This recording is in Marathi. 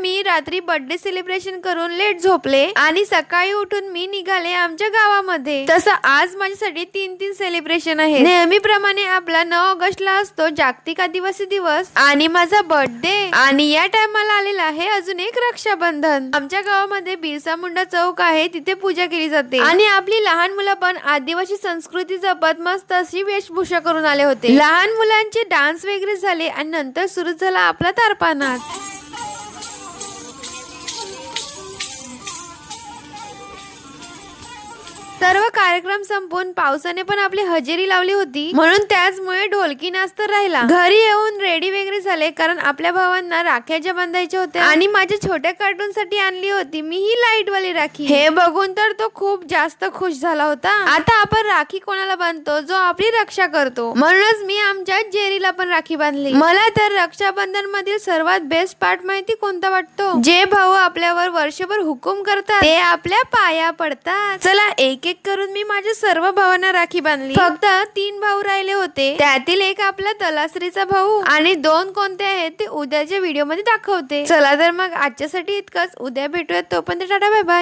मी रात्री बर्थडे सेलिब्रेशन करून लेट झोपले आणि सकाळी उठून मी निघाले आमच्या गावामध्ये. तसं आज माझ्यासाठी तीन तीन सेलिब्रेशन आहे नेहमीप्रमाणे आपला नऊ ऑगस्टला असतो जागतिक आदिवासी दिवस आणि माझा बर्थडे आणि या टायमाला आलेला आहे अजून एक रक्षाबंधन. आमच्या गावामध्ये बिरसा मुंडा चौक आहे तिथे पूजा केली जाते. आणि आपली लहान मुलं पण आदिवासी संस्कृती जपत मस्त अशी वेशभूषा करून आले होते. लहान मुलांचे डान्स वगैरे झाले आणि नंतर सुरू झाला आपला तारपा नाच सर्व कार्यक्रम संपून पावसाने पण आपली हजेरी लावली होती. म्हणून त्याचमुळे ढोलकी नाच तर राहिला. घरी येऊन रेडी वगैरे झाले कारण आपल्या भावांना राख्याच्या बांधायच्या होत्या. आणि माझ्या छोट्या कार्टून साठी आणली होती. मी ही लाइट वाली राखी. हे बघून तर तो खूप जास्त खुश झाला होता. आता आपण राखी कोणाला बांधतो? जो आपली रक्षा करतो. म्हणूनच मी आमच्या जेरीला पण राखी बांधली. मला तर रक्षाबंधन मधील सर्वात बेस्ट पार्ट माहिती कोणता वाटतो? जे भाऊ आपल्यावर वर्षभर हुकूम करतात ते आपल्या पाया पडतात. चला एक एक करून मी माझ्या सर्व भावांना राखी बांधली. फक्त तीन भाऊ राहिले होते. त्यातील एक आपला तलासरीचा भाऊ. आणि दोन कोणते आहेत ते उद्याच्या व्हिडिओमध्ये दाखवते. चला तर मग आजच्यासाठी इतकंच. उद्या भेटूयात तोपर्यंत टाटा बाय बाय